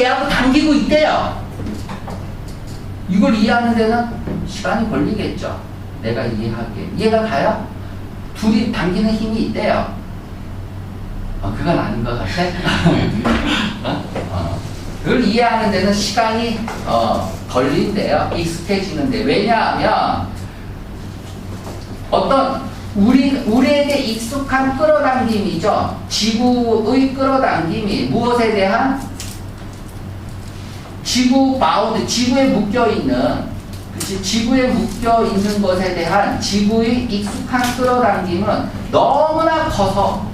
얘하고 당기고 있대요. 이걸 이해하는 데는 시간이 걸리겠죠. 내가 이해하기에. 이해가 가요? 둘이 당기는 힘이 있대요. 어, 그건 아닌 것 같아. 어? 어. 그걸 이해하는 데는 시간이 어, 걸린대요. 익숙해지는데. 왜냐하면 어떤 우리, 우리에게 익숙한 끌어당김이죠. 지구의 끌어당김이 무엇에 대한 지구 바운드, 지구에 묶여 있는, 그치, 지구에 묶여 있는 것에 대한 지구의 익숙한 끌어당김은 너무나 커서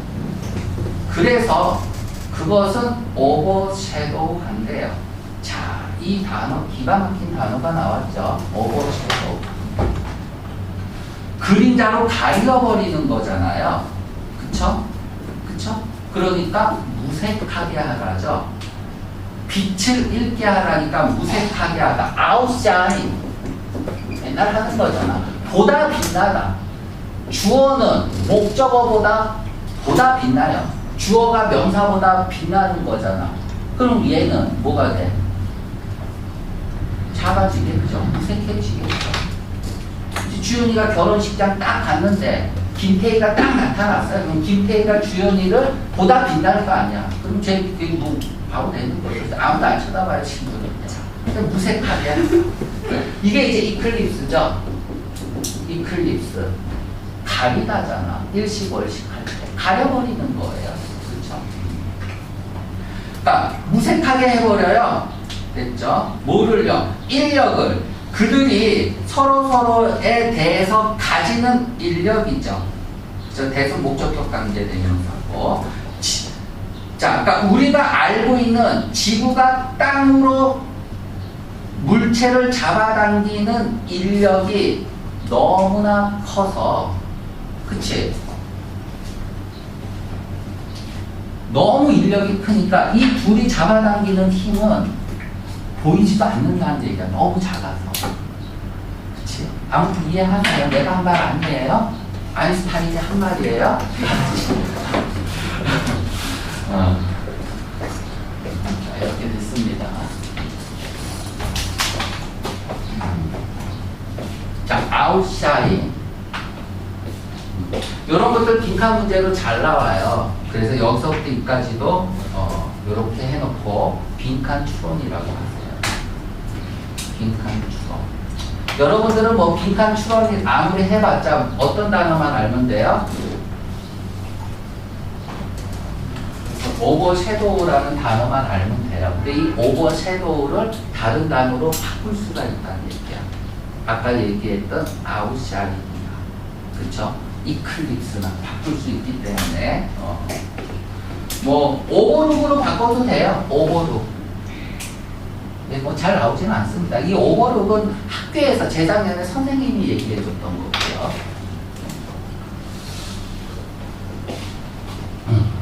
그래서 그것은 오버섀도우 한대요. 자, 이 단어, 기가 막힌 단어가 나왔죠. 오버섀도우. 그림자로 가려버리는 거잖아요. 그쵸? 그쵸? 그러니까 무색하게 하라죠. 빛을 잃게 하라니까 무색하게 하다. 아웃샤인. 맨날 하는 거잖아. 보다 빛나다. 주어는 목적어보다 보다 빛나요. 주어가 명사보다 빛나는 거잖아. 그럼 얘는 뭐가 돼? 작아지겠죠. 무색해지겠죠. 주연이가 결혼식장 딱 갔는데 김태희가 딱 나타났어요. 그럼 김태희가 주연이를 보다 빛나는 거 아니야. 그럼 쟤 그게 뭐 바보 되는 거죠. 아무도 안 쳐다봐요. 그냥 무색하게. 이게 이제 이클립스죠. 이클립스. 가리다잖아. 일식 월식 할 때. 가려버리는 거예요. 그렇죠? 그러니까 무색하게 해버려요. 됐죠? 뭐를요? 인력을. 그들이 서로 서로에 대해서 가지는 인력이죠. 저 대선 목적격 관계 대명사고. 지- 자, 그러니까 우리가 알고 있는 지구가 땅으로 물체를 잡아당기는 인력이 너무나 커서, 그치? 너무 인력이 크니까 이 둘이 잡아당기는 힘은 보이지도 않는다는 얘기야. 너무 작아서. 그치? 아무튼 이해하세요? 내가 한 말 아니에요? 아인슈타인이 한 말이에요? 어. 자, 이렇게 됐습니다. 자, 아웃샤인. 이런 것들 빈칸 문제로 잘 나와요. 그래서 여기서부터 여기까지도 어, 이렇게 해놓고 빈칸 추론이라고 하세요. 빈칸 추론. 여러분들은 뭐 빈칸 추론이 아무리 해봤자 어떤 단어만 알면 돼요? 오버 섀도우라는 단어만 알면 돼요. 근데 이 오버 섀도우를 다른 단어로 바꿀 수가 있다는 얘기야. 아까 얘기했던 아웃샤인이나 그쵸? 이클립스나 바꿀 수 있기 때문에 어. 뭐 오버룩으로 바꿔도 돼요. 오버룩. 네, 뭐잘 나오지는 않습니다. 이 오버룩은 학교에서 재작년에 선생님이 얘기해 줬던 거고요. 음.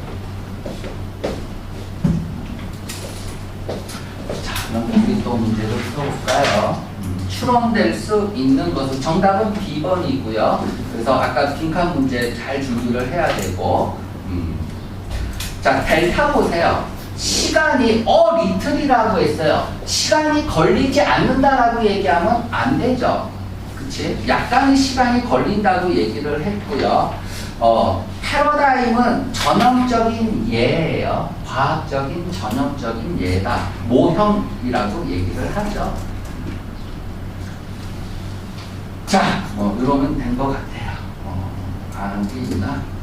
자, 그럼 우리 또 문제를 풀어볼까요? 음, 추론될 수 있는 것은 정답은 B번이고요. 그래서 아까 빈칸 문제 잘 준비를 해야 되고, 음. 자, 델타 보세요. 시간이 어 리틀이라고 했어요. 시간이 걸리지 않는다라고 얘기하면 안 되죠. 그치? 약간의 시간이 걸린다고 얘기를 했고요. 어, 패러다임은 전형적인 예예요. 과학적인 전형적인 예다. 모형이라고 얘기를 하죠. 자, 뭐 이러면 된 것 같아요. 어, 아는 게 있나? 음.